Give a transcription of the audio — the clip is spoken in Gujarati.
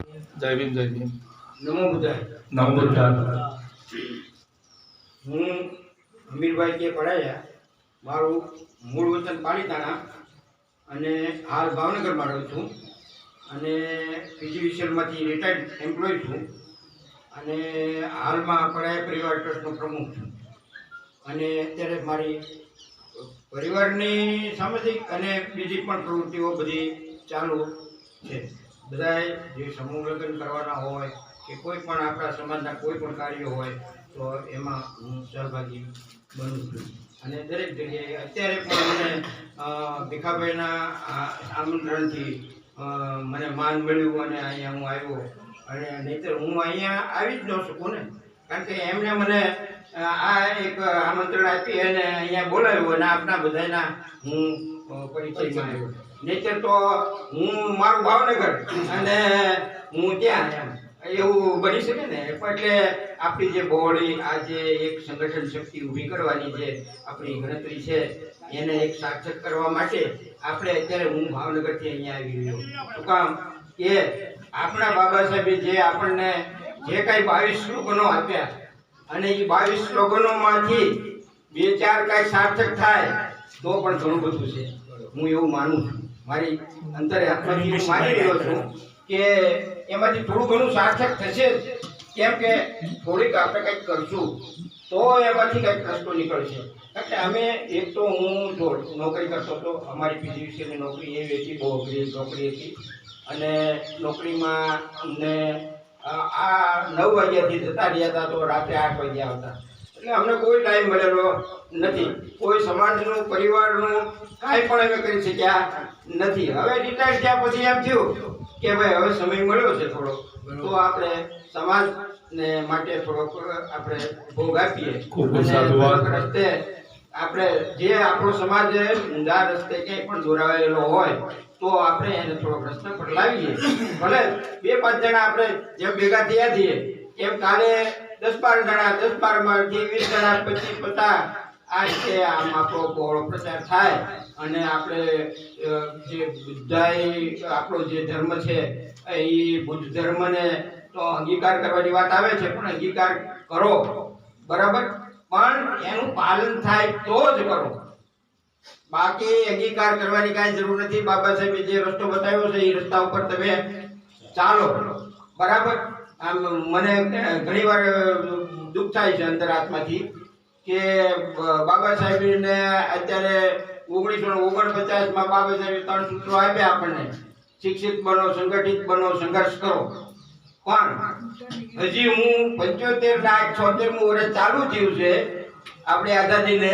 જય ભીમ જય ભીમ. નમો બુદ્ધાય. નમો બુદ્ધાય. હું હમીરભાઈ કે પડાયા મારું મૂળ વતન પાલીતાણા અને હાલ ભાવનગરમાં રહું છું અને પીજીવીસીએલમાંથી રિટાયર્ડ એમ્પ્લોય છું અને હાલમાં પડાયા પરિવાર ટ્રસ્ટનો પ્રમુખ છું. અને અત્યારે મારી પરિવારની સામાજિક અને બીજી પણ પ્રવૃત્તિઓ બધી ચાલુ છે. બધાએ જે સમૂહ લગ્ન કરવાના હોય કે કોઈ પણ આપણા સમાજના કોઈ પણ કાર્યો હોય, તો એમાં હું સહભાગી બનું છું. અને દરેક જગ્યાએ અત્યારે પણ મને ભીખાભાઈના આમંત્રણથી મને માન મળ્યું અને અહીંયા હું આવ્યો. અને નહીંતર હું અહીંયા આવી જ ન શકું ને. કારણ કે એમણે મને આ એક આમંત્રણ આપી અને અહીંયા બોલાવ્યું અને આપના બધાના હું પરિચય આવ્યો. નહીંતર તો હું, મારું ભાવનગર અને હું ત્યાં એમ. એવું બની શકે ને? એટલે આપણી જે બોડી, આ જે એક સંગઠન શક્તિ ઊભી કરવાની જે આપણી ગણતરી છે, એને એક સાર્થક કરવા માટે આપણે અત્યારે હું ભાવનગરથી અહીંયા આવી રહ્યો કામ કે આપણા બાબા સાહેબે જે આપણને જે કાંઈ બાવીસ શ્લોકનો આપ્યા અને એ બાવીસ શ્લોકનોમાંથી બે ચાર કાંઈ સાર્થક થાય તો પણ ઘણું બધું છે. હું એવું માનું છું. મારી અંતરે આત્માથી હું માની રહ્યો છું કે એમાંથી થોડું ઘણું સાર્થક થશે. જ કેમ કે થોડીક આપણે કંઈક કરશું તો એમાંથી કંઈક રસ્તો નીકળશે. એટલે અમે એક તો હું જો નોકરી કરતો હતો અમારી પીજીવીસીની નોકરી એવી હતી બહુ અઘરી નોકરી હતી. અને નોકરીમાં અમને આ નવ વાગ્યાથી જતા રહ્યા હતા તો રાત્રે આઠ વાગ્યા આવતા. એટલે અમને કોઈ ટાઈમ મળેલો નથી. કોઈ સમાજનું પરિવારનું કાંઈ પણ અમે કરી શક્યા નથી. હવે રિટાયર થયા પછી એમ થયું કે ભાઈ હવે સમય મળ્યો છે થોડો તો આપણે સમાજને માટે થોડોક આપણે ભોગ આપીએ. રસ્તે આપણે જે આપણો સમાજ ઊંધા રસ્તે ક્યાંય પણ દોરાવેલો હોય, તો આપણે એને થોડોક રસ્તો પર લાવીએ ભલે બે પાંચ જણા આપણે જેમ ભેગા થયા છીએ, એમ કાલે દસ બાર જણા, દસ બારમાંથી વીસ જણા, પચીસ પચાસ આ રીતે આમ આપણો બહોળો પ્રચાર થાય. અને આપણે જે બુદ્ધાઈ આપણો જે ધર્મ છે, એ બુદ્ધ ધર્મને તો અંગીકાર કરવાની વાત આવે છે, પણ અંગીકાર કરો. બરાબર? પણ એનું પાલન થાય તો જ કરો. બાકી અંગીકાર કરવાની કાંઈ જરૂર નથી. બાબા સાહેબે જે રસ્તો બતાવ્યો છે, એ રસ્તા ઉપર તમે ચાલો. બરાબર? આમ મને ઘણી વાર દુઃખ થાય છે અંતરાત્માથી કે બાબા સાહેબને અત્યારે ઓગણીસો ઓગણપચાસમાં બાબા સાહેબે ત્રણ સૂત્રો આપ્યા આપણને. શિક્ષિત બનો, સંગઠિત બનો, સંઘર્ષ કરો. પણ હજી હું પંચોતેર ના છોતેરમું વર્ષ ચાલુ થયું છે. આપણે આઝાદીને